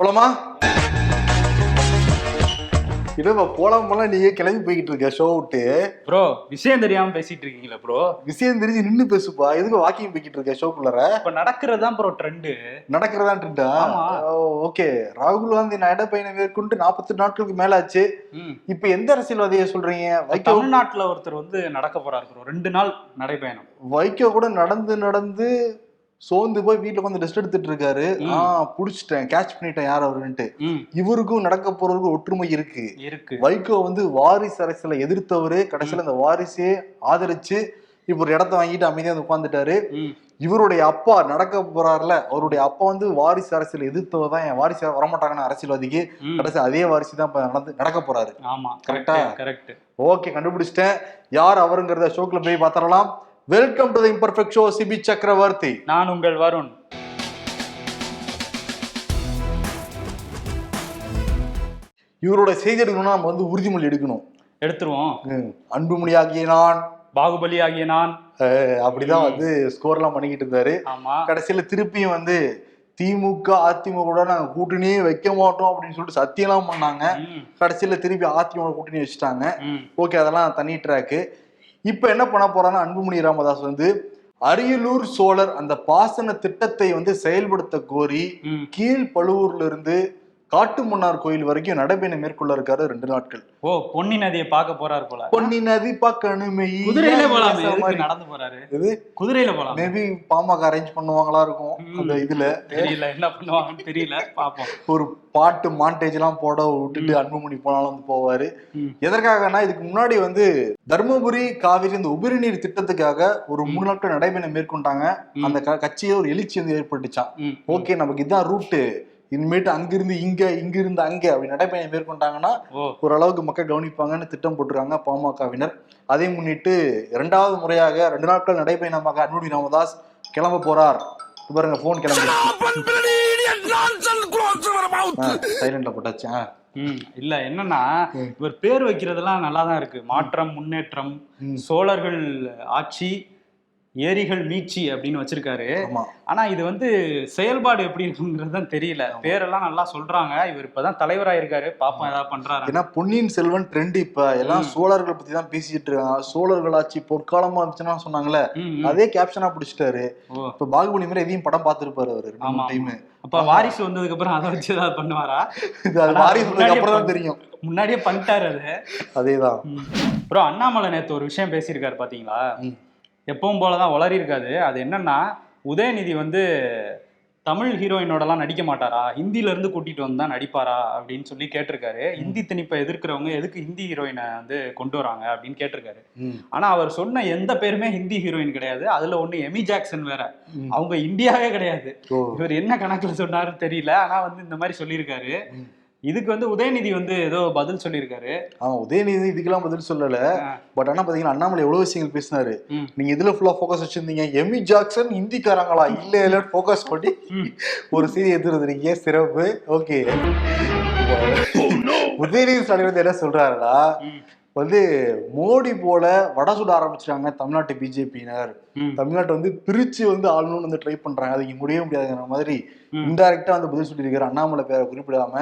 போலாமா? என்னப்பா போலாம் போலாம் நீங்க கிளம்பி போய்கிட்டு இருக்க ஷோ விட்டு. ப்ரோ விஷயம் தெரியாம பேசிட்டு இருக்கீங்களா ப்ரோ விஷயம் தெரிஞ்சு நின்னு பேசுப்பா. எதுக்கு வாக்கிங் போய்கிட்டு இருக்க ஷோக்குள்ளார இப்ப நடக்கிறது தான் ப்ரோ ட்ரெண்டு நடக்கிறதான்ட்டா ஆமா. ஓகே ராகுல் காந்தி நடைப்பயணம் மேற்கொண்டு நாற்பத்தி நாட்களுக்கு மேல ஆச்சு இப்ப எந்த அரசியல்வாதியை சொல்றீங்க? தமிழ்நாட்டுல ஒருத்தர் வந்து நடக்க போறாரு ப்ரோ ரெண்டு நாள் நடைபயணம். வைகோ கூட நடந்து நடந்து சோர்ந்து போய் வீட்டுல வந்து ரெஸ்ட் எடுத்துட்டு இருக்காரு. ஆ புடிச்சிட்டேன். கேட்ச் பண்ணிட்டேன் யார் அவருன்ட்டு. இவருக்கும் நடக்க போறதுக்கும் ஒற்றுமை இருக்கு. இருக்கு. வைகோ வந்து வாரிசு அரசியல எதிர்த்தவரு. கடைசியில இந்த வாரிசே ஆதரிச்சு இப்ப ஒரு இடத்த வாங்கிட்டு அமைதியா வந்து உட்காந்துட்டாரு இவருடைய அப்பா நடக்க போறாருல அவருடைய அப்பா வந்து வாரிசு அரசியல் எதிர்த்தவர் தான் என் வாரிசு வரமாட்டாங்கன்னு அரசியல்வாதிக்கு. கடைசி அதே வாரிசு தான் இப்ப நடந்து நடக்க போறாரு. ஆமா. கரெக்டா? கரெக்ட் ஓகே கண்டுபிடிச்சிட்டேன். யார் அவருங்கிறத ஷோக்குள்ள போய் பார்த்தரலாம் welcome to the imperfect show Sibi Chakravarthy நான் உங்கள் வருண். இவரோட செய்தி எடுக்கணும்னா நம்ம வந்து உறுதிமொழி எடுக்கணும். எடுத்துருவோம். ம், அன்புமணியாகிய நான். பாகுபலி ஆகிய நான் அப்படிதான் வந்து ஸ்கோர்லாம் பண்ணிக்கிட்டு இருந்தாரு. கடைசியில திருப்பியும் வந்து திமுக அதிமுக நாங்க கூட்டணியே வைக்க மாட்டோம் அப்படின்னு சொல்லிட்டு சத்தியம்லாம் பண்ணாங்க. கடைசியில திருப்பி அதிமுக கூட்டணி வச்சுட்டாங்க. ஓகே அதெல்லாம் தனி ட்ராக்கு இப்போ என்ன பண்ண போறான்னா அன்புமணி ராமதாஸ் வந்து அரியலூர் சோழர் அந்த பாசன திட்டத்தை வந்து செயல்படுத்த கோரி. கீழ் பழுவூர்ல இருந்து காட்டுமன்னார் கோயில் வரைக்கும் நடைபயணம் மேற்கொள்ள இருக்காரு ரெண்டு நாட்கள். ஓ பொன்னி நதியை பார்க்க போறாரு போல. பொன்னி நதி பார்க்கணுமே குதிரையில போலாமே நடந்து போறாரு? இது குதிரையில போலாம். மேபி பாமக அரேஞ்ச் பண்ணுவாங்களா இருக்கும். அந்த இதுல. தெரியல என்ன பண்ணுவாங்கன்னு தெரியல பாப்போம் ஒரு பாட்டு மாண்டேஜ் எல்லாம் போட விட்டுட்டு அன்புமணி போனாலும் வந்து போவாரு. எதற்காகனா இதுக்கு முன்னாடி வந்து தருமபுரி காவிரி இந்த உபரி நீர் திட்டத்துக்காக ஒரு மூணு நாட்கள் நடைபயணம் மேற்கொண்டாங்க. அந்த க- கட்சியில ஒரு எழுச்சி வந்து ஏற்பட்டுச்சான் ஓகே நமக்கு இதான் ரூட்டு. இனிமேட்டு அங்கிருந்து இங்க இங்கிருந்து அங்க அப்படி நடைபயணம் மேற்கொண்டாங்கன்னா ஓரளவுக்கு மக்கள் கவனிப்பாங்கன்னு திட்டம் போட்டிருக்காங்க பாமகவினர் அதை முன்னிட்டு இரண்டாவது முறையாக ரெண்டு நாட்கள் நடைபயணமாக அன்புமணி ராமதாஸ் கிளம்ப போறார் இப்ப பாருங்க போன் கிளம்பி சைலண்ட்ல போட்டாச்சு. ம் இல்ல என்னன்னா. இவர் பேர் வைக்கிறதெல்லாம் நல்லா தான் இருக்கு மாற்றம் முன்னேற்றம். சோழர்கள் ஆட்சி ஏரிகள் மீட்சி அப்படின்னு வச்சிருக்காரு. ஆனா இது வந்து செயல்பாடு எப்படி இருக்குங்கிறது தான் தெரியல. பேரெல்லாம் நல்லா சொல்றாங்க. இவர் இப்பதான் தலைவரா இருக்காரு. பாப்போம் ஏதாவது பண்றாரு? ஏன்னா பொன்னியின் செல்வன் ட்ரெண்ட் இப்ப எல்லாம். சோழர்கள் பத்தி தான் பேசிட்டு இருக்காங்க. சோழர்கள் ஆட்சி பொற்காலமா இருந்துச்சுன்னா ம். அதே கேப்ஷனா பிடிச்சிட்டாரு. இப்ப பாகுபலி மாதிரி எதையும் படம் பார்த்திருப்பாரு அவரு. டைம். அப்ப வாரிசு வந்ததுக்கு அப்புறம் அதை வச்சு ஏதாவது பண்ணுவாரா? சொன்னதுக்கு அப்புறம் தான் தெரியும். முன்னாடியே பண்ணிட்டாரு அது. அதேதான். ப்ரோ அண்ணாமலை நேத்து ஒரு விஷயம் பேசியிருக்காரு பாத்தீங்களா? எப்பவும் போலதான் உளறி இருக்காது. அது என்னன்னா உதயநிதி வந்து தமிழ் ஹீரோயினோடலாம் நடிக்க மாட்டாரா? ஹிந்தில இருந்து கூட்டிட்டு வந்து தான் நடிப்பாரா? அப்படின்னு சொல்லி கேட்டிருக்காரு. ஹிந்தி திணிப்பை எதிர்க்கிறவங்க எதுக்கு ஹிந்தி ஹீரோயினை வந்து கொண்டு வராங்க? அப்படின்னு கேட்டிருக்காரு. ஆனா அவர் சொன்ன எந்த பேருமே ஹிந்தி ஹீரோயின் கிடையாது. அதுல ஒண்ணு எமி ஜாக்சன் வேற. அவங்க இந்தியாவே கிடையாது. இவர் என்ன கணக்குல சொன்னாருன்னு தெரியல. ஆனா வந்து இந்த மாதிரி சொல்லியிருக்காரு. இதுக்கு வந்து உதயநிதி வந்து ஏதோ பதில் சொல்லியிருக்காரு. ஆமா உதயநிதி இதுக்கெல்லாம் பதில் சொல்லல. பட் ஆனா பாத்தீங்கன்னா அண்ணாமலை எவ்வளவு விஷயங்கள் பேசினாரு. நீங்க இதுல ஃபுல்லா ஃபோக்கஸ் வச்சிருந்தீங்க. எமி ஜாக்சன் ஹிந்திக்காரங்களா? இல்ல இல்ல ஃபோக்கஸ் பண்ணி. ஒரு சீரி எடுத்துருந்தீங்க சிறப்பு. ஓகே உதயநிதி ஸ்டாலின் வந்து என்ன சொல்றாருன்னா. வந்து மோடி போல வட சுட ஆரம்பிச்சிட்டாங்க தமிழ்நாட்டு பிஜேபியினர். தமிழ்நாட்டை வந்து பிரிச்சு வந்து ஆளணும்னு வந்து ட்ரை பண்றாங்க. அது இங்க முடியவே முடியாதுங்கிற மாதிரி. இன்டைரக்டா வந்து பதில் சொல்லியிருக்காரு அண்ணாமலை பேரை குறிப்பிடாம.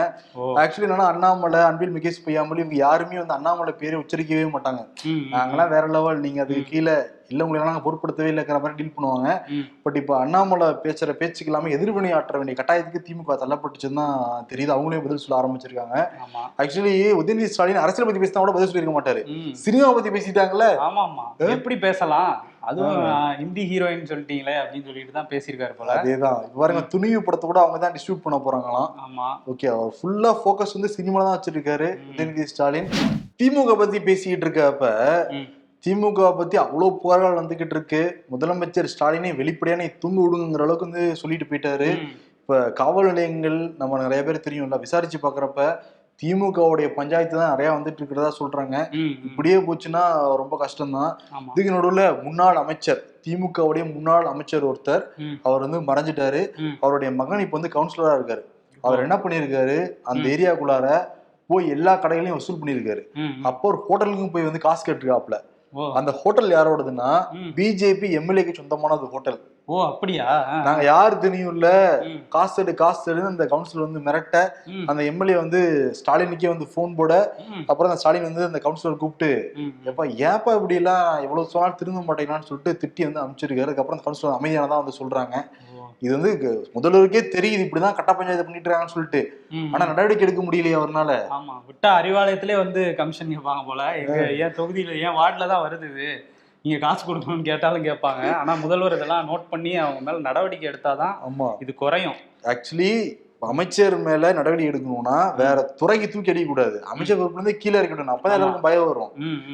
ஆக்சுவலி என்னன்னா அண்ணாமலை அன்பில் முகேஷ் பொய்யாமலி இவங்க யாருமே வந்து அண்ணாமலை பேரை உச்சரிக்கவே மாட்டாங்க. ம், ம், நாங்களாம் வேற லெவல் நீங்க அதுக்கு கீழே இல்ல உங்களை நாங்க பொருட்படுத்தவே இல்லைங்கிற மாதிரி டீல் பண்ணுவாங்க. பட் இப்போ அண்ணாமலை பேசுற பேச்சுக்கு இல்லாம எதிர்வினை ஆற்ற வேண்டிய கட்டாயத்துக்கு திமுக தள்ளப்பட்டுச்சுன்னு தான் தெரியுது. அவங்களே பதில் சொல்ல ஆரம்பிச்சிருக்காங்க. ஆக்சுவலி உதயநிதி ஸ்டாலின் அரசியல் பத்தி பேசினா கூட பதில் சொல்லியிருக்க மாட்டாரு. சினிமா பத்தி ஆமா ஆமா எப்படி பேசலாம்? அதுவும் ஹிந்தி ஹீரோயின் சொல்லிட்டீங்களே அப்படின்னு சொல்லிட்டு தான் பேசியிருக்காரு போல. அதேதான். பாருங்க துணிவு படத்தை கூட அவங்க தான் டிஸ்ட்ரிபியூட் பண்ண போறாங்களாம். ஆமா. ஓகே அவர் ஃபுல்லா ஃபோக்கஸ் வந்து சினிமால தான் வச்சிருக்காரு. உதயநிதி ஸ்டாலின். திமுக பத்தி பேசிக்கிட்டு இருக்கப்ப ம். திமுக பத்தி அவ்வளவு புகார்கள் வந்துகிட்டு இருக்கு முதலமைச்சர் ஸ்டாலினை வெளிப்படையான தூங்க விடுங்கிற அளவுக்கு வந்து சொல்லிட்டு போயிட்டாரு. இப்ப காவல் நிலையங்கள் நம்ம நிறைய பேர் தெரியும்ல விசாரிச்சு பாக்குறப்ப திமுகவுடைய பஞ்சாயத்து தான் நிறைய வந்துட்டு இருக்கிறதா சொல்றாங்க. இப்படியே போச்சுன்னா ரொம்ப கஷ்டம்தான் இதுக்கு நடுவுல முன்னாள் அமைச்சர் திமுகவுடைய முன்னாள் அமைச்சர் ஒருத்தர். அவர் வந்து மறைஞ்சிட்டாரு. அவருடைய மகன் இப்ப வந்து கவுன்சிலரா இருக்காரு அவர் என்ன பண்ணியிருக்காரு அந்த. ஏரியாக்குள்ளார போய் எல்லா கடைகளையும் வசூல் பண்ணியிருக்காரு. அப்போ ஒரு ஹோட்டலுக்கும் போய் வந்து காசு கேட்டுருக்காப்ல அந்த ஹோட்டல் யாரோடதுன்னா. பிஜேபி எம்எல்ஏக்கு சொந்தமானது ஹோட்டல். ஓ அப்படியா. நாங்க யார் தெரியும் இல்ல. காசு எடு காசு எடுன்னு அந்த கவுன்சிலர் வந்து மிரட்ட அந்த எம்எல்ஏ வந்து ஸ்டாலினுக்கே வந்து ஃபோன் போட அப்புறம் அந்த ஸ்டாலின் வந்து அந்த கவுன்சிலர் கூப்பிட்டு எப்பா ஏப்பா இப்படி எல்லாம் எவ்வளவு சொன்னாலும் திருந்த மாட்டேங்களான்னு சொல்லிட்டு திட்டி வந்து அனுப்பிச்சிருக்காரு. அதுக்கப்புறம் அந்த கவுன்சிலர் அமைதியானதான் வந்து சொல்றாங்க. இது வந்து முதல்வருக்கே தெரியுது இப்படிதான் கட்ட பஞ்சாயத்து பண்ணிட்டு இருக்காங்கன்னு சொல்லிட்டு. ஆனா நடவடிக்கை எடுக்க முடியலையே அவர்னால. ஆமா விட்டா அறிவாலயத்திலே வந்து கமிஷன் கேட்பாங்க போல. எங்க ஏன் தொகுதியில ஏன் வார்டுல தான் வருது இது. நீங்க காசு கொடுக்கணும்னு கேட்டாலும் கேட்பாங்க. ஆனா முதல்வர் இதெல்லாம் நோட் பண்ணி அவங்க மேல நடவடிக்கை எடுத்தாதான் ஆமா. இது குறையும். ஆக்சுவலி அமைச்சர் மேல நடவடிக்கை எடுக்கணும்னா வேற துறைக்கு தூக்கி அடிக்க கூடாது. அமைச்சர் பொறுப்புல இருந்து கீழே இருக்கட்டும் அப்பதான். எல்லாருக்கும் பயம் வரும்.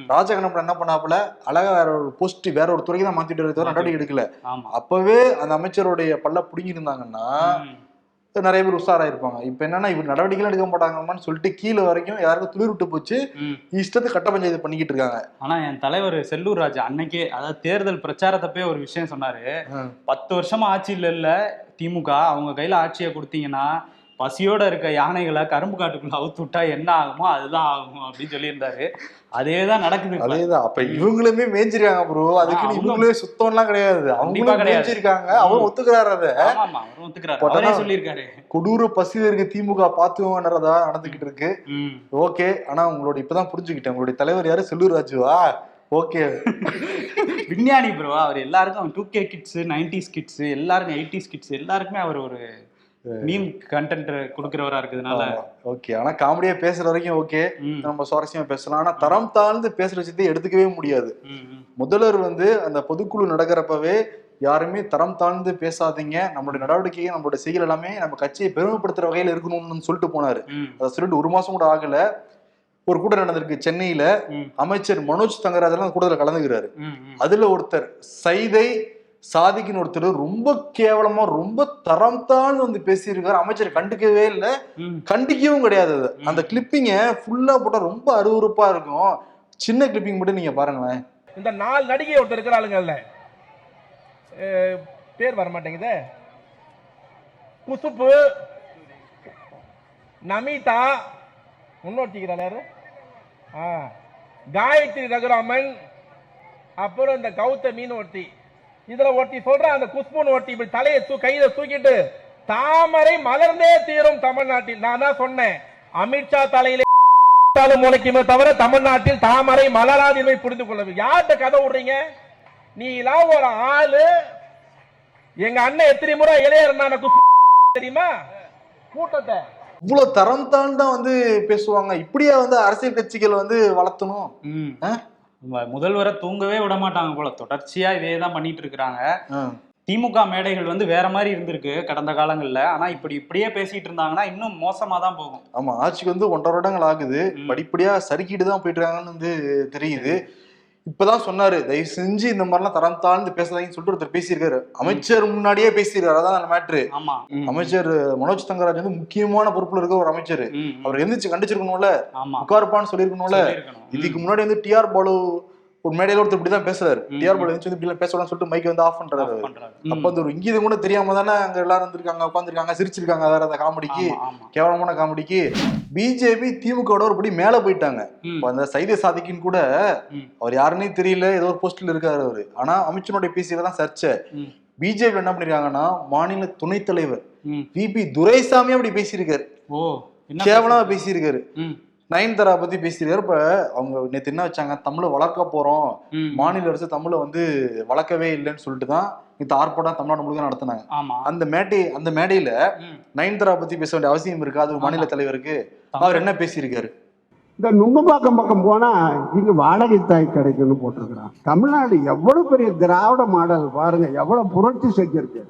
ராஜகண்ணப்பன் என்ன பண்ணாப்புல? அழகா வேற ஒரு போஸ்ட் வேற ஒரு துறைக்கு தான் மாத்திட்டு நடவடிக்கை எடுக்கல. அப்பவே அந்த அமைச்சருடைய பல்ல புடுங்கி இருந்தாங்கன்னா ம், நிறைய பேர் உஷாராயிருப்பாங்க இப்ப என்னன்னா இவர் நடவடிக்கைகள் எடுக்க மாட்டாங்கம்மான்னு சொல்லிட்டு கீழே வரைக்கும் யாருக்கும் துளிர் விட்டு போச்சு ம். இஷ்டத்துக்கு கட்ட பஞ்சாயத்து பண்ணிக்கிட்டு இருக்காங்க ஆனா என் தலைவர் செல்லூர் ராஜா அன்னைக்கே அதாவது தேர்தல் பிரச்சாரத்தப்பே ஒரு விஷயம் சொன்னாரு. பத்து வருஷமா ஆட்சியில் இல்ல திமுக அவங்க கையில ஆட்சியை கொடுத்தீங்கன்னா பசியோட இருக்க யானைகளை கரும்பு காட்டுக்குள்ள அவுத்து விட்டா என்ன ஆகுமோ அதுதான் ஆகும் அப்படின்னு சொல்லியிருந்தாரு. அதே தான் நடக்குது. அதேதான். அப்ப இவங்களுமே மேய்ஞ்சிருக்காங்க ப்ரோ அதுக்கு இவங்களே சுத்தம்லாம் கிடையாது. அவங்களும். மேய்ஞ்சிருக்காங்க அவர் ஒத்துக்கிறாரு அதை. ஒத்துக்கிறாரு. சொல்லியிருக்காரு. கொடூர பசியில இருக்க திமுக பாத்துவோன்றதா நடந்துகிட்டு இருக்கு. ஓகே. ஆனா உங்களோட இப்பதான் புரிஞ்சுக்கிட்டேன். உங்களுடைய தலைவர் யாரு? செல்லூர் ராஜுவா? ஓகே. விஞ்ஞானி ப்ரோ அவர் எல்லாருக்கும் two K kids nineties kids எல்லாருக்கும் எயிட்டிஸ் கிட்ஸ் எல்லாருக்குமே அவர் ஒரு மீம் கண்டென்ட் கொடுக்கறவரா இருக்கிறதுனால. ஓகே ஆனா காமெடியா பேசுற வரைக்கும் ஓகே நம்ம சுவாரஸ்யமா பேசலாம். ஆனா தரம் தாழ்ந்து பேசுற விஷயத்தை எடுத்துக்கவே முடியாது. முதல்வர் வந்து அந்த பொதுக்குழு நடக்கிறப்பவே யாருமே தரம் தாழ்ந்து பேசாதீங்க. நம்மளுடைய நடவடிக்கையை நம்மளுடைய செயல் எல்லாமே நம்ம கட்சியை பெருமைப்படுத்துற வகையில இருக்கணும்னு சொல்லிட்டு போனாரு. அதை சொல்லிட்டு ஒரு மாசம் கூட ஆகல. ஒரு கூட்டம் நடந்திருக்கு சென்னையில. அமைச்சர் மனோஜ் தங்கராஜெல்லாம் அந்த கூட்டத்துல கலந்துக்கிறாரு. அதுல ஒருத்தர் சைதை சாதிக்குன்னு ஒருத்தர் ரொம்ப கேவலமா ரொம்ப தரம் தாழ்ந்து வந்து பேசியிருக்காரு. அமைச்சர் கண்டுக்கவே இல்லை. கண்டிக்கவும் கிடையாது அது. அந்த கிளிப்பிங்க ஃபுல்லா போட்டா ரொம்ப அருவருப்பா இருக்கும். சின்ன கிளிப்பிங் மட்டும் நீங்க பாருங்களேன். இந்த நாலு நடிகை ஒருத்தர் இருக்கிறாளுங்கல்ல அஹ், பேர் வர மாட்டேங்குதே குசுப்பு நமிதா முன்னோட்டிக்கிறாள் யாரு? ஆ. காயத்ரி ரகுராமன் அப்புறம் இந்த கௌதமின்னு ஒருத்தி. இதுல ஒருத்தி சொல்ற அந்த குஷ்புன்னு ஒருத்தி இப்படி தலையை தூ கையில தூக்கிட்டு தாமரை மலர்ந்தே தீரும் தமிழ்நாட்டில். நான் தான் சொன்னேன். அமித்ஷா தலையில முளைக்குமே தவிர தமிழ்நாட்டில் தாமரை மலராது என்பதை புரிந்து கொள்ள யார்கிட்ட கதை விடுறீங்க? நீ எல்லாம் ஒரு ஆளு. எங்க அண்ணன் எத்தனை முறை இளையரண்ணான தெரியுமா? கூட்டத்தை. இவ்வளவு தரம் தாழ்ந்தா வந்து பேசுவாங்க. இப்படியே வந்து அரசியல் கட்சிகள் வந்து வளர்த்தணும்? ம். ஆ? ம- முதல்வரை தூங்கவே விட மாட்டாங்க போல. தொடர்ச்சியா இதே தான் பண்ணிட்டு இருக்கிறாங்க. திமுக மேடைகள் வந்து வேற மாதிரி இருந்திருக்கு கடந்த காலங்கள்ல. ஆனா இப்படி இப்படியே பேசிட்டு இருந்தாங்கன்னா இன்னும் மோசமா தான் போகும். ஆமா ஆட்சிக்கு வந்து ஒன்றரை வருடங்கள் ஆகுது. படிப்படியா சறுக்கிட்டு தான் போயிட்டு இருக்காங்கன்னு வந்து தெரியுது. இப்பதான் சொன்னாரு தயவு செஞ்சு இந்த மாதிரிலாம் தரம் தாழ்ந்து பேசாதீங்கன்னு சொல்லிட்டு ஒருத்தர் பேசியிருக்காரு. அமைச்சர் முன்னாடியே பேசியிருக்காரு அதான் அந்த மேட்ரு. அமைச்சர் மனோஜ் தங்கராஜ் வந்து முக்கியமான பொறுப்புல இருக்க ஒரு அமைச்சர். அவர் எந்திரிச்சு கண்டிச்சிருக்கணும்ல. உட்காருப்பான்னு சொல்லியிருக்கணும்ல. சொல்லியிருக்கணும். இதுக்கு முன்னாடி வந்து டிஆர் பாலு ஒரு மேடையில ஒருத்தர் இப்படிதான் பேசுறாரு. ம். டிஆர் பாலு வந்து இப்படிலாம் பேசலாம்னு சொல்லிட்டு மைக் வந்து ஆஃப் பண்றாரு. அப்ப ம். அந்த ஒரு இங்கீதம் கூட தெரியாம தானே அங்க எல்லாரும் இருந்திருக்காங்க உட்காந்துருக்காங்க சிரிச்சிருக்காங்க வேற அந்த காமெடிக்கு. கேவலமான காமெடிக்கு பிஜேபி திமுக ஒரு படி மேல போயிட்டாங்க. அந்த சைதை சாதிக்குன்னு கூட. அவர் யாருன்னே தெரியல ஏதோ ஒரு போஸ்ட்ல இருக்காரு அவரு. ஆனா அமைச்சனுடைய பேசியதான் தான் சர்ச்சை. பிஜேபி என்ன பண்ணிருக்காங்கன்னா மாநில துணைத் தலைவர் ம். விபி துரைசாமி அப்படி பேசியிருக்காரு. கேவலமா பேசியிருக்காரு? நயன்தாரா பத்தி பேசியிருக்காரு இப்ப அவங்க நேத்து என்ன வச்சாங்க? தமிழை வளர்க்க போறோம். மாநில அரசு தமிழை வந்து வளர்க்கவே இல்லைன்னு சொல்லிட்டு தான் இந்த ஆர்ப்பாட்டம் தமிழ்நாடு முழுக்க நடத்தினாங்க. ஆமா. அந்த மேடை அந்த மேடையில. நயன்தாரா பத்தி பேச வேண்டிய அவசியம் இருக்கா? அது ஒரு மாநில தலைவருக்கு. அவர் என்ன பேசியிருக்காரு? இந்த நுங்கம்பாக்கம் பக்கம் போனா இங்க வாடகை தாய் கிடைக்கும்னு போட்டிருக்கிறான். தமிழ்நாடு எவ்வளவு பெரிய திராவிட மாடல் பாருங்க எவ்வளவு புரட்சி செஞ்சிருக்கு.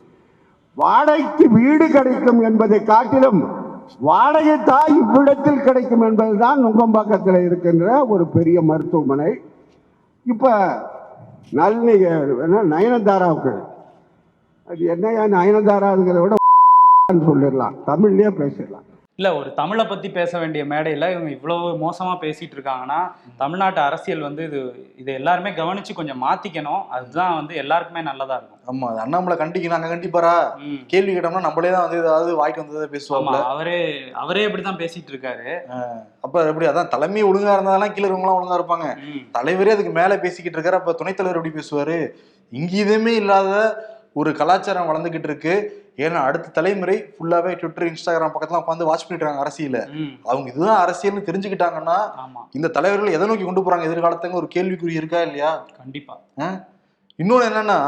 வாடகைக்கு வீடு கிடைக்கும் என்பதை காட்டிலும் வாடகை தாய் இவ்விடத்தில் கிடைக்கும் என்பதுதான் நுங்கம்பாக்கத்தில் இருக்கின்ற ஒரு பெரிய மருத்துவமனை. இப்ப நளினி நயனதாராவுக்கு. அது என்னையா நயனதாராங்கிறத விட சொல்லிடலாம். தமிழ்லயே பேசிடலாம். இல்ல ஒரு தமிழை பத்தி பேச வேண்டிய மேடையில இவங்க இவ்வளவு மோசமா பேசிட்டு இருக்காங்கன்னா தமிழ்நாட்டு அரசியல் வந்து இது இதை எல்லாருமே கவனிச்சு கொஞ்சம் மாத்திக்கணும். அதுதான் வந்து எல்லாருக்குமே நல்லதா இருக்கும். ஆமா அது அண்ணாமலை கண்டிக்கணும். அங்க கண்டிப்பாரா. கேள்வி கேட்டோம்னா நம்மளே தான் வந்து ஏதாவது வாய்க்கு வந்ததை பேசுவாங்க அவரே அவரே இப்படிதான் பேசிட்டு இருக்காரு. அப்ப எப்படி அதான் தலைமை ஒழுங்கா இருந்தாலும் கீழே இருக்கவங்களாம் ஒழுங்கா இருப்பாங்க. தலைவரே அதுக்கு மேல பேசிக்கிட்டு இருக்காரு. அப்ப துணைத் தலைவர் எப்படி பேசுவாரு? இங்க இதுவுமே இல்லாத ஒரு கலாச்சாரம் வளர்ந்துகிட்டு இருக்கு. ஏன்னா அடுத்த தலைமுறை ஃபுல்லாவே ட்விட்டர் இன்ஸ்டாகிராம் பக்கத்துல உட்காந்து வாட்ச் பண்ணிட்டு இருக்காங்க அரசியல. அவங்க இதுதான் அரசியல்னு தெரிஞ்சுக்கிட்டாங்கன்னா இந்த தலைவர்கள் எதை நோக்கி கொண்டு போறாங்க? எதிர்காலத்துக்கு ஒரு கேள்விக்குறி இருக்கா இல்லையா? கண்டிப்பா. இன்னொன்னு என்னன்னா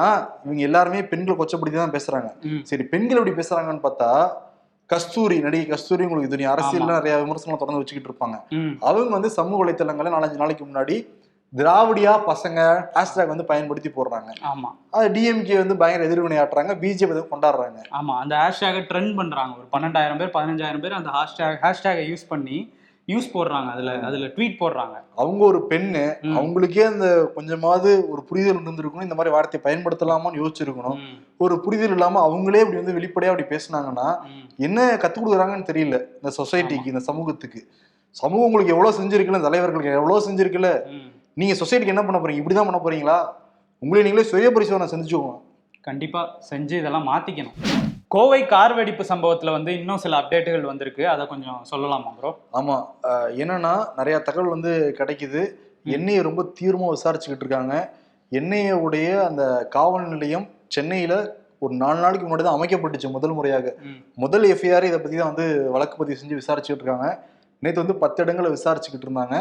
இவங்க எல்லாருமே பெண்களை கொச்சப்படுத்தி தான் பேசுறாங்க. சரி பெண்கள் எப்படி பேசுறாங்கன்னு பார்த்தா கஸ்தூரி நடிகை கஸ்தூரி உங்களுக்கு தெரியும் அரசியல்ல நிறைய விமர்சனம் தொடர்ந்து வச்சுக்கிட்டு இருப்பாங்க. அவங்க வந்து சமூக வலைத்தளங்களை நாலஞ்சு நாளைக்கு முன்னாடி திராவிடியா பசங்க ஹேஷ்டேக் வந்து பயன்படுத்தி போடுறாங்க. ஆமா. அது டிஎம்கே வந்து பயங்கர எதிர்வினை ஆட்டுறாங்க பிஜேபி வந்து கொண்டாடுறாங்க. ஆமா அந்த ஹேஷ்டேகை ட்ரெண்ட் பண்றாங்க. ஒரு பன்னெண்டாயிரம் பேர் பதினஞ்சாயிரம் பேர் அந்த ஹேஷ்டேக் ஹேஷ்டேகை யூஸ் பண்ணி நியூஸ் போடுறாங்க. அதுல அதுல ட்வீட் போடுறாங்க. அவங்க ஒரு பெண்ணு. அவங்களுக்கே அந்த கொஞ்சமாவது ஒரு புரிதல் இருந்திருக்கணும். இந்த மாதிரி வார்த்தையை பயன்படுத்தலாமான்னு யோசிச்சிருக்கணும். ஒரு புரிதல் இல்லாம அவங்களே இப்படி வந்து வெளிப்படையா அப்படி பேசுனாங்கன்னா. என்ன கத்துக் கொடுக்குறாங்கன்னு தெரியல இந்த சொசைட்டிக்கு இந்த சமூகத்துக்கு. சமூகம் உங்களுக்கு எவ்வளவு செஞ்சிருக்குல்ல தலைவர்களுக்கு எவ்வளவு செஞ்சிருக்குல்ல. ம். நீங்க சொசைட்டிக்கு என்ன பண்ண போறீங்க? இப்படிதான் பண்ண போறீங்களா? உங்களே நீங்களே சுய பரிசோதனை செஞ்சுக்கோங்க கண்டிப்பா செஞ்சு இதெல்லாம் மாத்திக்கணும். கோவை கார் வெடிப்பு சம்பவத்துல வந்து இன்னும் சில அப்டேட்டுகள் வந்திருக்கு. அதை கொஞ்சம் சொல்லலாமா ப்ரோ ஆமா. அஹ் என்னன்னா நிறைய தகவல் வந்து கிடைக்குது. எண்ணெயை ரொம்ப தீவிரமா விசாரிச்சுக்கிட்டு இருக்காங்க. எண்ணெயுடைய அந்த காவல் நிலையம் சென்னையில ஒரு நாலு நாளைக்கு முன்னாடி தான் அமைக்கப்பட்டுச்சு முதல் முறையாக. முதல் எஃப்ஐஆர் இதை பத்தி தான் வந்து வழக்கு பதிவு செஞ்சு விசாரிச்சுட்டு இருக்காங்க. நேற்று வந்து பத்து இடங்களை விசாரிச்சுக்கிட்டு இருந்தாங்க.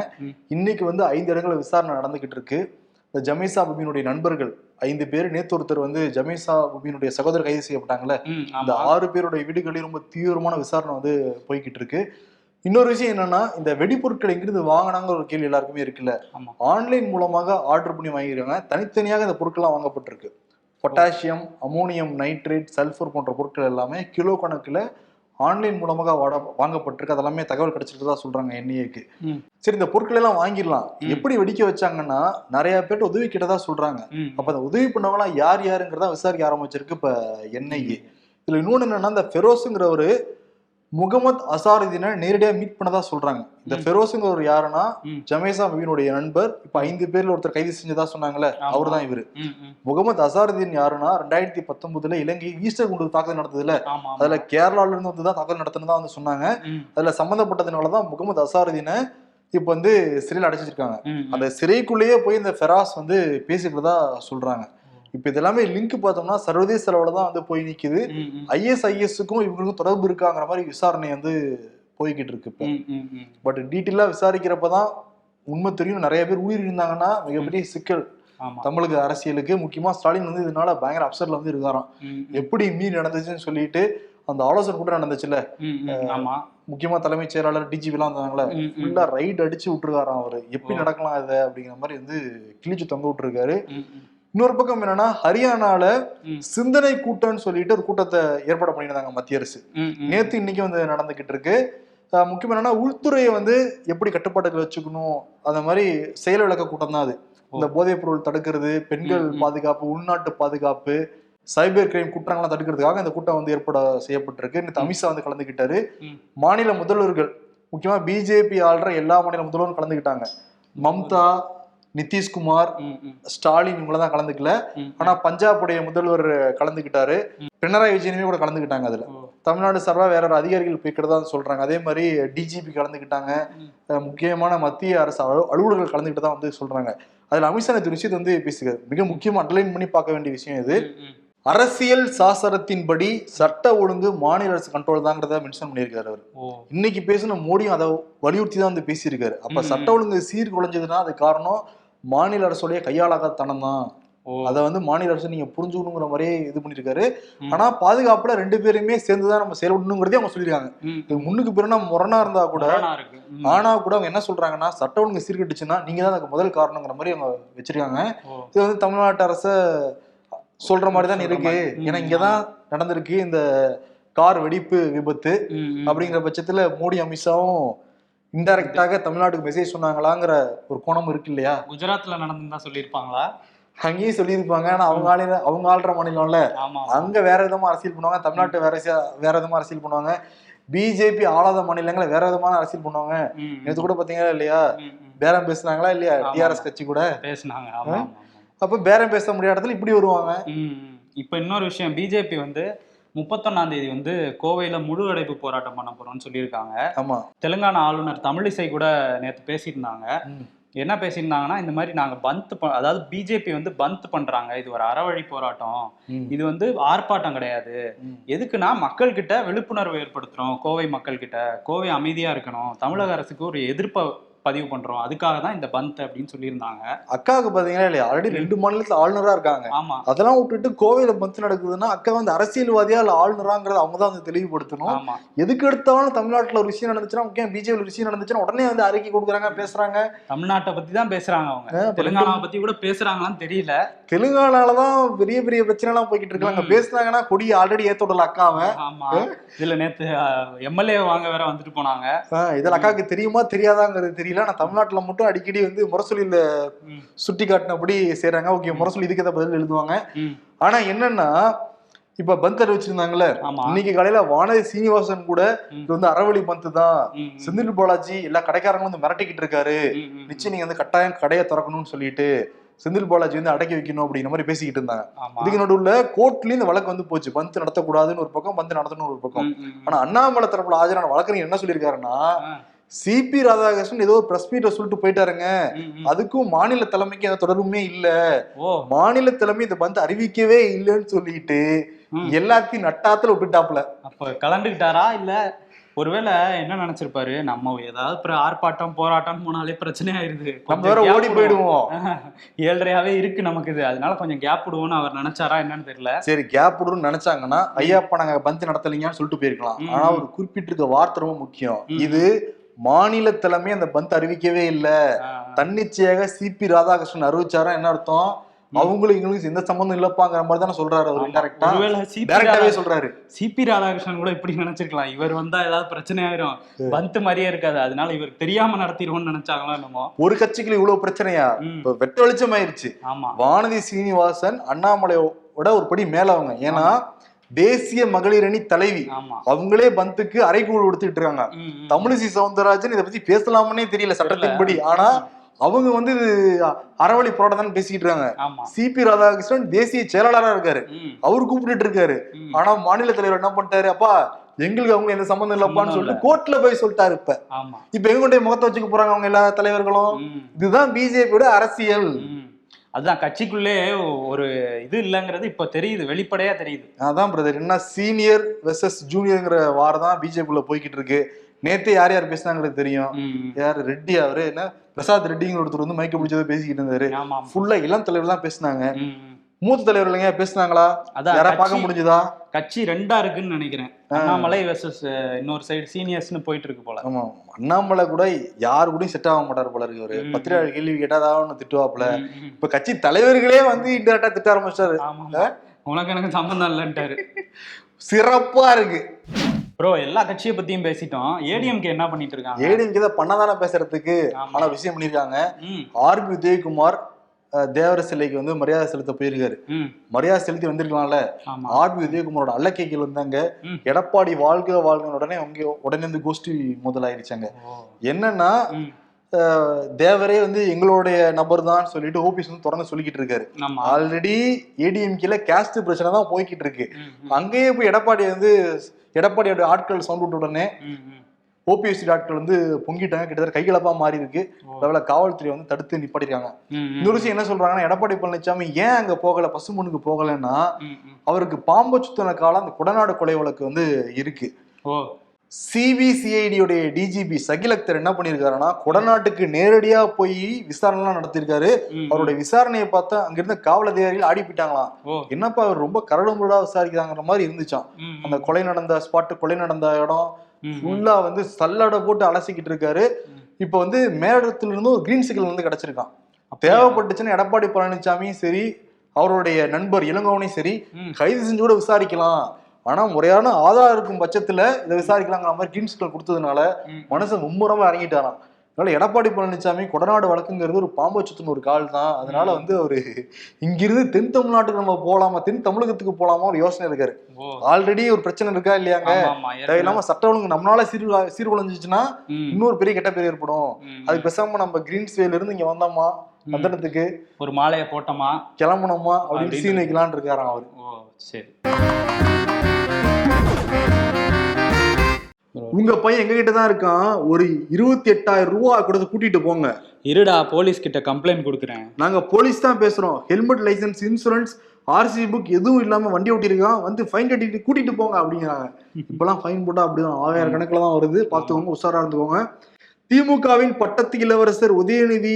இன்னைக்கு வந்து ஐந்து இடங்களை விசாரணை நடந்துகிட்டு இருக்கு. இந்த ஜமீசா புபினுடைய நண்பர்கள் ஐந்து பேர் நேத்து ஒருத்தர் வந்து ஜமீசா புபினுடைய சகோதரர் கைது செய்யப்பட்டாங்கல்ல. ஆமா. ஆறு பேருடைய வீடுகளில் ரொம்ப தீவிரமான விசாரணை வந்து போய்கிட்டு இருக்கு. இன்னொரு விஷயம் என்னன்னா இந்த வெடிப்பொருட்கள் எங்கிருந்து வாங்கினாங்கிற ஒரு கேள்வி எல்லாருக்குமே இருக்குல்ல. ஆன்லைன் மூலமாக ஆர்டர் பண்ணி வாங்கிருக்காங்க தனித்தனியாக இந்த பொருட்கள்லாம் வாங்கப்பட்டிருக்கு. பொட்டாசியம் அமோனியம் நைட்ரேட் சல்ஃபர் போன்ற பொருட்கள் எல்லாமே கிலோ கணக்குல ஆன்லைன் மூலமாக வாட வாங்கப்பட்டிருக்கு அதெல்லாமே தகவல் கிடைச்சிட்டு தான் சொல்றாங்க என்ஐஏக்கு ம். சரி இந்த பொருட்கள் எல்லாம் வாங்கிடலாம். எப்படி வெடிக்க வச்சாங்கன்னா நிறைய பேர்ட்ட உதவி கிட்டதா சொல்றாங்க. அப்ப அந்த உதவி பண்ணவங்களாம் யார் யாருங்கிறதா விசாரிக்க ஆரம்பிச்சிருக்கு இப்ப என்ஐஏ இதுல இன்னொன்னு என்னன்னா இந்த ஃபெரோஸுங்கிறவரு முகமது அசாருதீனை நேரடியா மீட் பண்ணதா சொல்றாங்க இந்த ம். ஃபெரோஸுங்கிறவர் யாருன்னா. ஜமேசா மபியினுடைய நண்பர் இப்ப ஐந்து பேர்ல ஒருத்தர் கைது செஞ்சதா சொன்னாங்கல்ல ஆமா. அவர்தான் இவரு. முகமது அசாருதீன் யாருன்னா ரெண்டாயிரத்தி பத்தொன்பதுல இலங்கை ஈஸ்டர் குண்டு தாக்குதல் நடந்ததுல. அதுல கேரளால இருந்து வந்து தான் தாக்குதல் நடத்தினதா வந்து சொன்னாங்க அதுல சம்பந்தப்பட்டதுனாலதான் முகமது அசாருதீனை இப்ப வந்து சிறையில் அடைச்சு வச்சிருக்காங்க ம், ம். அந்த சிறைக்குள்ளேயே போய் இந்த ஃபெராஸ் வந்து பேசிக்கிறதா சொல்றாங்க இப்ப இதெல்லாமே லிங்க் பார்த்தோம்னா சர்வதேச அளவுல தான் வந்து போய் ம். ஐஎஸ்ஐஎஸ்க்கும் இவங்களுக்கும் தொடர்பு இருக்காங்கிற மாதிரி விசாரணை வந்து போய்கிட்டு இருக்கு இப்ப. பட் டீட்டெயிலா விசாரிக்கிறப்பதான் உண்மை தெரியும். நிறைய பேர் உயிர் இருந்தாங்கன்னா மிகப்பெரிய சிக்கல். தமிழக அரசியலுக்கு முக்கியமா ஸ்டாலின் வந்து இதனால பயங்கர அப்செட்ல வந்து இருக்காராம். எப்படி மீறி நடந்துச்சுன்னு சொல்லிட்டு அந்த ஆலோசனை கூட நடந்துச்சுல்ல? முக்கியமா தலைமைச் செயலாளர் டிஜிபி எல்லாம் ம். ஃபுல்லா ரைட் அடிச்சு விட்டுருக்காராம் அவரு. எப்படி. நடக்கலாம் இதை அப்படிங்கிற மாதிரி வந்து கிழிச்சு தொங்க விட்டுருக்காரு. இன்னொரு பக்கம் என்னன்னா ஹரியானால. சிந்தனை கூட்டம்னு சொல்லிட்டு ஒரு கூட்டத்தை ஏற்பாடு பண்ணியிருந்தாங்க மத்திய அரசு. நேத்து இன்னைக்கு வந்து நடந்துகிட்டு இருக்கு முக்கியம் என்னன்னா உள்துறையை வந்து எப்படி கட்டுப்பாட்டுக்கு வச்சுக்கணும் அந்த மாதிரி செயல் விளக்க கூட்டம் தான் அது இந்த போதைப் பொருள் தடுக்கிறது பெண்கள். பாதுகாப்பு உள்நாட்டு பாதுகாப்பு சைபர் கிரைம் குற்றங்கள்லாம் தடுக்கிறதுக்காக இந்த கூட்டம் வந்து ஏற்பாடு செய்யப்பட்டிருக்கு நேற்று அமித்ஷா வந்து கலந்துக்கிட்டாரு ம். மாநில முதல்வர்கள் முக்கியமா பிஜேபி ஆள்ற எல்லா மாநில முதல்வரும் கலந்துக்கிட்டாங்க மம்தா நிதிஷ்குமார். ஸ்டாலின் இவங்கள தான் கலந்துக்கல. ஆனா பஞ்சாபுடைய முதல்வர் கலந்துக்கிட்டாரு. பினராயி விஜயனுமே கூட கலந்துக்கிட்டாங்க அதுல. தமிழ்நாடு சார்பா வேற ஒரு அதிகாரிகள் போய்க்கிறதா சொல்றாங்க. அதே மாதிரி டிஜிபி கலந்துக்கிட்டாங்க. முக்கியமான மத்திய அரசு அலு- அலுவலர்கள் கலந்துக்கிட்டு தான் வந்து சொல்றாங்க. அதுல அமித்ஷா நேற்று விஷயத்தை வந்து பேசுகிறார் மிக முக்கியமா அண்டர்லைன் பண்ணி பார்க்க வேண்டிய விஷயம் இது. அரசியல் சாசனத்தின்படி சட்ட ஒழுங்கு மாநில அரசு கண்ட்ரோல் தாங்கிறத மென்ஷன் பண்ணியிருக்காரு அவர். இன்னைக்கு பேசின மோடியும் அதை வலியுறுத்தி தான் வந்து பேசியிருக்காரு. அப்ப சட்ட ஒழுங்கு சீர்குலைஞ்சதுன்னா அது காரணம் மாநில அரசுடைய கையாளாகத்தனம் தான் அதை வந்து மாநில அரசு நீங்க புரிஞ்சுக்கணுங்கிற மாதிரியே இது பண்ணிருக்காரு. ஆனா பாதுகாப்புல ரெண்டு பேருமே சேர்ந்துதான் நம்ம செயல்படணுங்கிறதே அவங்க சொல்லியிருக்காங்க. இது முன்னுக்கு பிறனா முரணா இருந்தா கூட. ஆனா கூட அவங்க என்ன சொல்றாங்கன்னா சட்ட ஒழுங்கு சீர்கட்டுச்சுன்னா நீங்க தான் அதுக்கு முதல் காரணங்கிற மாதிரி அவங்க வச்சிருக்காங்க. இது வந்து தமிழ்நாட்டு அரச சொல்ற மாதிரி தான் சொல்ற இருக்கு ஏன்னா இங்கதான் நடந்திருக்கு இந்த கார் வெடிப்பு விபத்து. அப்படிங்கிற பட்சத்துல மோடி அமித்ஷாவும் இன்டைரக்டாக தமிழ்நாட்டுக்கு மெசேஜ் சொன்னாங்களாங்கிற ஒரு கோணம் இருக்கு இல்லையா குஜராத்ல நடந்திருந்தா சொல்லியிருப்பாங்களா? அங்கேயும் சொல்லியிருப்பாங்க. ஆனா அவங்க ஆளுங்க அவங்க ஆள்ற மாநிலம்ல. அங்க வேற விதமா அரசியல் பண்ணுவாங்க. தமிழ்நாட்டு வேற வேற விதமா அரசியல் பண்ணுவாங்க. பிஜேபி ஆளாத மாநிலங்களை வேற விதமான அரசியல் பண்ணுவாங்க. நேற்று கூட பாத்தீங்களா இல்லையா. பேரம் பேசுனாங்களா இல்லையா. டிஆர்எஸ் கட்சி கூட. பேசுனாங்க. அப்ப பேரம் பேச முடியாத இடத்துல இப்படி வருவாங்க. இப்ப இன்னொரு விஷயம். பிஜேபி வந்து முப்பத்தொன்னாம் தேதி வந்து கோவையில முழு அடைப்பு போராட்டம் பண்ண போறோம்னு சொல்லியிருக்காங்க. ஆமா. தெலுங்கானா ஆளுநர் தமிழிசை கூட நேத்து பேசியிருந்தாங்க. என்ன பேசியிருந்தாங்கன்னா இந்த மாதிரி நாங்க பந்த் அதாவது பிஜேபி வந்து பந்த் பண்றாங்க. இது ஒரு அறவழி போராட்டம். இது வந்து ஆர்ப்பாட்டம் கிடையாது. எதுக்குன்னா மக்கள் கிட்ட விழிப்புணர்வு ஏற்படுத்துறோம் கோவை மக்கள் கிட்ட கோவை அமைதியா இருக்கணும். தமிழக அரசுக்கு ஒரு எதிர்ப்பை பதிவு பண்றோம். அதுக்காக தான் இந்த பந்த் அப்படின்னு சொல்லியிருந்தாங்க. அக்காவுக்கு பாத்தீங்களா இல்லையா? ஆல்ரெடி ரெண்டு மாநிலத்துல ஆளுநரா இருக்காங்க. ஆமா. அதெல்லாம் விட்டுட்டு கோவையில பந்து நடக்குதுன்னா அக்கா வந்து அரசியல்வாதியா இல்ல ஆளுநராங்கிறத அவங்க தான் வந்து தெளிவுபடுத்தணும். எதுக்கு எடுத்தாலும் தமிழ்நாட்டுல ஒரு விஷயம் நடந்துச்சுன்னா முக்கியம் பிஜேபி ஒரு விஷயம் நடந்துச்சுன்னா உடனே வந்து அறிக்கை கொடுக்குறாங்க பேசுறாங்க. தமிழ்நாட்டை பத்தி தான் பேசுறாங்க அவங்க. தெலுங்கானாவை பத்தி கூட பேசுறாங்களான்னு தெரியல. தெலுங்கானாலதான் பெரிய பெரிய பிரச்சனை எல்லாம் போய்கிட்டு இருக்காங்க. பேசுனாங்கன்னா கொடி ஆல்ரெடி ஏத்த விடல அக்காவை. ஆமா. இதுல நேத்து எம்எல்ஏ வாங்க வேற வந்துட்டு போனாங்க. இதுல அக்காவுக்கு தெரியுமா தெரியாதாங்கிறது தெரியல. ஆனா தமிழ்நாட்டுல மட்டும் அடிக்கடி வந்து முரசொலியில சுட்டி காட்டினபடி செய்றாங்க. ஓகே முரசொலி இதுக்கு ஏதாவது பதில் எழுதுவாங்க. ம், ஆனா என்னன்னா இப்ப பந்த் அறிவிச்சிருந்தாங்கல்ல இன்னைக்கு காலையில வானதி சீனிவாசன் கூட. இது வந்து அறவழி பந்து தான். செந்தில் பாலாஜி எல்லா கடைக்காரங்களும் வந்து மிரட்டிக்கிட்டு இருக்காரு. நிச்சயம் நீங்க வந்து கட்டாயம் கடையை திறக்கணும்னு சொல்லிட்டு செந்தில் பாலாஜி வந்து அடக்கி வைக்கணும் அப்படிங்கிற மாதிரி பேசிக்கிட்டு இருந்தாங்க. இதுக்கு நடுவுல கோர்ட்லயும் இந்த வழக்கு வந்து போச்சு. பந்து நடத்தக்கூடாதுன்னு ஒரு பக்கம் பந்து நடத்தணும் ஒரு பக்கம். ஆனா அண்ணாமலை தரப்புல ஆஜரான வழக்கறிஞர் என்ன சொல்லியிருக்காருன்னா சிபி ராதாகிருஷ்ணன் ஏதோ ஒரு பிரஸ் மீட்டை சொல்லிட்டு போயிட்டாருங்க. அதுக்கும் மாநில தலைமைக்கு எந்த தொடர்புமே இல்ல. மாநில தலைமை இந்த பந்து அறிவிக்கவே இல்லைன்னு சொல்லிட்டு. எல்லாத்தையும் நட்டாத்துல விட்டுட்டாப்ல அப்ப கலந்துக்கிட்டாரா? இல்ல ஒருவேளை என்ன நினைச்சிருப்பாரு? நம்ம ஏதாவது அப்புறம் ஆர்ப்பாட்டம் போராட்டம் போனாலே பிரச்சனை ஆயிருது. நம்ம வேற ஓடி. போயிடுவோம். ஏழ்றையாவே இருக்கு நமக்கு இது. அதனால கொஞ்சம் கேப் விடுவோம்னு அவர் நினைச்சாரா என்னன்னு தெரியல. சரி கேப் விடுன்னு நினைச்சாங்கன்னா ஐயாப்பா நாங்க பந்து நடத்தலைங்கன்னு சொல்லிட்டு போயிருக்கலாம். ஆனா ஒரு குறிப்பிட்டிருக்க வார்த்தை ரொம்ப முக்கியம். இது மாநில தலைமை அந்த பந்து அறிவிக்கவே இல்ல. தன்னிச்சையாக சிபி ராதாகிருஷ்ணன் அறிவிச்சாரா என்ன அர்த்தம்? அவங்களுக்கு எங்களுக்கு எந்த சம்பந்தம் இல்லப்பாங்கிற மாதிரி தானே சொல்றாரு அவர். இன்டெரக்டா டைரக்டாவே சொல்றாரு. சிபி ராதாகிருஷ்ணன் கூட இப்படி நினைச்சிருக்கலாம். இவர் வந்தா ஏதாவது பிரச்சனை ஆயிரும். பந்த் மாதிரியே இருக்காது. அதனால இவர் தெரியாம நடத்திடுவோம்னு நினைச்சாங்களோ என்னமோ. ஒரு கட்சிக்குள்ள இவ்வளவு பிரச்சனையா? இப்ப வெட்ட வெளிச்சம் ஆயிருச்சு ஆமா. வானதி சீனிவாசன் அண்ணாமலையோட ஒரு படி மேல அவங்க. ஏன்னா தேசிய மகளிர் அணி தலைவி. அவங்களே பந்துக்கு அறைகூழ் கொடுத்துட்டு இருக்காங்க. தமிழிசை சவுந்தரராஜன் இதை பத்தி பேசலாமனே தெரியல சட்டத்தின்படி. ஆனா அவங்க வந்து இது அறவழி போராட்டம் பேசிக்கிட்டு இருக்காங்க சிபி ராதாகிருஷ்ணன் தேசிய செயலாளரா இருக்காரு. அவர் கூப்பிட்டுட்டு இருக்காரு. ஆனா மாநில தலைவர் என்ன பண்ணிட்டாரு? அப்பா எங்களுக்கு அவங்க எந்த சம்பந்தம் இல்லப்பான்னு சொல்லிட்டு கோர்ட்ல போய் சொல்லிட்டாரு இப்ப. இப்ப எங்க கொண்டு முகத்தை வச்சுக்க போறாங்க அவங்க எல்லா தலைவர்களும்? இதுதான் பிஜேபியோட அரசியல். அதுதான் கட்சிக்குள்ளே ஒரு இது இல்லைங்கிறது இப்ப தெரியுது வெளிப்படையா தெரியுது. அதான் பிரதர் என்ன சீனியர் வெர்சஸ் ஜூனியர்ங்கிற வாரம் தான் பிஜேபிக்குள்ள போய்கிட்டு இருக்கு. நேத்து யார் யார் பேசினாங்கிறது தெரியும். யார்? ரெட்டி அவரு. என்ன? பிரசாத் ரெட்டிங்கிற ஒருத்தர் வந்து மைக்க பிடிச்சதை பேசிக்கிட்டு இருந்தாரு. ஃபுல்லா இளம் தலைவர் தான் பேசினாங்க. மூத்த தலைவர் இல்லைங்க பேசினாங்களா? அதான் யாரா பார்க்க முடிஞ்சுதா? கட்சி ரெண்டா இருக்குன்னு நினைக்கிறேன். அண்ணாமலை வெர்சஸ் இன்னொரு சைடு சீனியர்ஸ்னு போயிட்டு இருக்கு போல. ஆமா அண்ணாமலை கூட யாரு கூடயும் செட் ஆக மாட்டார் போல இருக்கு அவரு ம். பத்திரிகை கேள்வி கேட்டா ஏதாவது ஒண்ணு திட்டுவாப்புல. இப்ப கட்சி தலைவர்களே வந்து இன்டெரக்டா திட்ட ஆரம்பிச்சிட்டாரு. உனக்கு எனக்கு சம்பந்தம் இல்லைன்ட்டாரு. சிறப்பா இருக்கு. ப்ரோ எல்லா கட்சியை பத்தியும் பேசிட்டோம். ஏடிஎம்கே என்ன பண்ணிட்டு இருக்காங்க? ஏடிஎம்கே தான் பண்ணதானே பேசுறதுக்கு. ஆனா விஷயம் பண்ணிருக்காங்க. ஆர்பி உதயகுமார் தேவர சிலைக்கு வந்து மரியாதை செலுத்த போயிருக்காரு. மரியாதை செலுத்தி வந்திருக்கலாம்ல? ஆர்பி உதயகுமாரோட அல்லக்கைகள் வந்தாங்க. எடப்பாடி வாழ்க வாழ்க உடனே அவங்க உடனே வந்து கோஷ்டி முதலாயிருச்சாங்க. என்னன்னா தேவரே வந்து எங்களுடைய நபர் தான் சொல்லிட்டு ஓபிஎஸ் வந்து தொடர்ந்து சொல்லிக்கிட்டு இருக்காரு. ஆல்ரெடி ஏடிஎம்கேல கேஸ்ட் பிரச்சனை தான் போய்கிட்டு இருக்கு. அங்கேயே போய் எடப்பாடி வந்து எடப்பாடியோட ஆட்கள் சவுண்ட் விட்ட உடனே. ஓபிஎஸ்சி ஆட்கள் வந்து பொங்கிட்டாங்க. கிட்டத்தட்ட கைகலப்பா மாறி இருக்கு. லெவல காவல்துறை வந்து தடுத்து நிப்பாட்டிருக்காங்க. இன்னொரு விஷயம் என்ன சொல்றாங்கன்னா எடப்பாடி பழனிசாமி ஏன் அங்க போகல பசுமனுக்கு போகலன்னா. அவருக்கு பாம்பு சுத்தின காலம் அந்த குடநாடு கொலை வழக்கு வந்து இருக்கு. ஓ. சிபிசிஐடி உடைய டிஜிபி சகில் அக்தர் என்ன பண்ணிருக்காருன்னா குடநாட்டுக்கு நேரடியா போய் விசாரணைலாம் நடத்திருக்காரு. ம், அவருடைய விசாரணையை பார்த்தா அங்க இருந்த காவல் அதிகாரிகள் ஆடி போயிட்டாங்களாம். என்னப்பா அவர் ரொம்ப கரடுமுரடா விசாரிக்கிறாங்கிற மாதிரி இருந்துச்சாம். ம், அந்த கொலை நடந்த ஸ்பாட் கொலை நடந்த இடம். ஃபுல்லா வந்து சல்லடை போட்டு அலசிக்கிட்டு இருக்காரு. இப்போ வந்து மேடத்துல இருந்து ஒரு கிரீன் சிக்னல் வந்து கிடைச்சிருக்கான் தேவைப்பட்டுச்சுன்னா எடப்பாடி பழனிசாமியும் சரி அவருடைய நண்பர் இளங்கோவனையும் சரி. கைது செஞ்சு கூட விசாரிக்கலாம் ஆனா முறையான ஆதாரம் இருக்கும் பட்சத்துல இதை விசாரிக்கலாங்கிற மாதிரி கிரீன் சிக்னல் கொடுத்ததுனால. மனுஷன் மும்முரமா இறங்கிட்டாராம் அதனால எடப்பாடி பழனிசாமி கொடநாடு வழக்குங்கிறது ஒரு பாம்பு சுத்தின ஒரு கால் தான். அதனால வந்து அவரு இங்கிருந்து தென் தமிழ்நாட்டுக்கு நம்ம போலாமா தென் தமிழகத்துக்கு போலாமா ஒரு யோசனை இருக்காரு. ஆல்ரெடி ஒரு பிரச்சனை இருக்கா இல்லையாங்க. தேவையில்லாம சட்ட ஒழுங்கு நம்மளால சீர் சீர்குலைஞ்சிச்சுன்னா இன்னொரு பெரிய கெட்ட பேர் ஏற்படும். அது பேசாம நம்ம கிரீன்ஸ்வேல இருந்து இங்க வந்தோமா ம். பந்தனத்துக்கு ஒரு மாலையை போட்டோமா? கிளம்பணுமா? அப்படின்னு சீன் வைக்கலாம்னு இருக்காராம் அவரு. சரி. உங்க பையன் எங்க கிட்ட தான் இருக்கான். ஒரு இருபத்தி எட்டாயிரம் ரூபா கொடுத்து கூட்டிட்டு போங்க. இருடா போலீஸ் கிட்ட கம்ப்ளைண்ட் கொடுக்குறேன். நாங்க போலீஸ் தான் பேசுறோம். Helmet licence insurance RC book எதுவும் இல்லாம வண்டி ஓட்டிருக்கான் வந்து ஃபைன் கட்டிட்டு கூட்டிட்டு போங்க அப்படிங்கிறாங்க. இப்பெல்லாம் ஃபைன் போட்டா அப்படிதான். ஆயிரம் கணக்குல தான் வருது. பார்த்துக்கோங்க உஷாரா இருந்துக்கோங்க. திமுகவின் பட்டத்து இளவரசர் உதயநிதி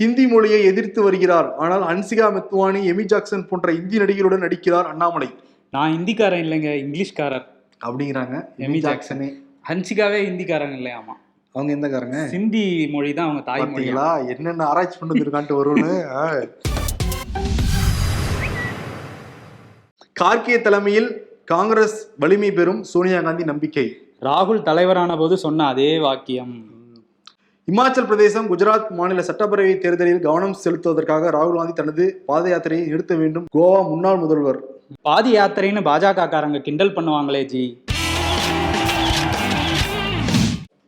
ஹிந்தி மொழியை எதிர்த்து வருகிறார். ஆனால் ஹன்சிகா மெத்வானி எமி ஜாக்சன் போன்ற இந்தி நடிகருடன் நடிக்கிறார் அண்ணாமலை. நான் ஹிந்திக்காரன் இல்லைங்க இங்கிலீஷ்காரர். அப்படிங்கிறாங்க. எமி ஜாக்சனே. ஹன்சிகாவே ஹிந்திக்காரங்க இல்லையாமா அவங்க எந்தக்காரங்க? சிந்தி மொழி தான் அவங்க தாய்மொழி பாத்தீங்களா? என்னென்ன ஆராய்ச்சி பண்ணி இருக்கான்ட்டு வரும்னு. கார்கே தலைமையில் காங்கிரஸ் வலிமை பெறும் சோனியா காந்தி நம்பிக்கை. ராகுல் தலைவரான போது சொன்ன அதே வாக்கியம். இமாச்சல் பிரதேசம் குஜராத் மாநில சட்டப்பேரவை தேர்தலில் கவனம் செலுத்துவதற்காக ராகுல் காந்தி தனது பாத யாத்திரையை நிறுத்த வேண்டும். கோவா முன்னாள் முதல்வர் பாதி யாத்திரைன்னு பாஜக காரங்க கிண்டல் பண்ணுவாங்களே ஜி.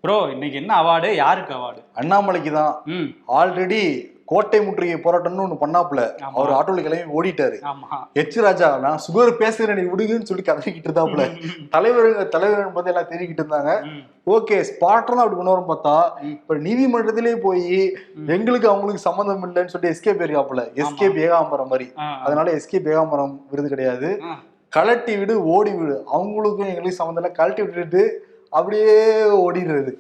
ப்ரோ இன்னைக்கு என்ன அவார்டு? யாருக்கு அவார்டு? அண்ணாமலைக்கு தான். ம். ஆல்ரெடி கோட்டை முற்றுகை போராட்டம்னு ஒண்ணு பண்ணாப்புல. அவர் ஆட்டோல கிளம்பி ஓடிட்டாரு. எச் ராஜா நான் சுகர் பேசுறேன் நீ விடுங்கன்னு சொல்லி கதறிக்கிட்டு இருந்தாப்புல. தலைவர் தலைவர் பத்தி எல்லாம் தெரிவிக்கிட்டு இருந்தாங்க. ஓகே ஸ்பாட்லாம் அப்படி கொண்டு வரும் பார்த்தா இப்ப நீதிமன்றத்திலே போய் எங்களுக்கு அவங்களுக்கு சம்மந்தம் இல்லைன்னு சொல்லிட்டு எஸ்கேப் இருக்காப்புல. எஸ்கேப் ஏகாம்பரம் மாதிரி. அதனால எஸ்கேப் ஏகாம்பரம் விருது கிடையாது. கலட்டி விடு ஓடி விடு. அவங்களுக்கும் எங்களுக்கும் சம்மந்தம் இல்லை. கலட்டி விட்டுட்டு அப்படியே ஓடிடுறது.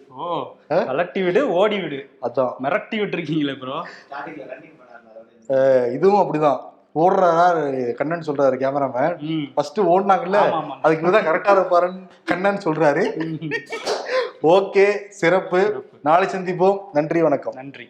கலட்டி விடு ஓடி விடு அதான். மிரட்டி விட்டுருக்கீங்களே ப்ரோ இதுவும் அப்படிதான். ஓடுறாரா கண்ணன் சொல்றாரு கேமராமேன் ஃபர்ஸ்ட் ஓடினாங்கல்ல. அதுக்கு இவர்தான் கரெக்டா இருப்பாருன்னு கண்ணன் சொல்றாரு. ஓகே சிறப்பு. நாளை சந்திப்போம். நன்றி வணக்கம். நன்றி.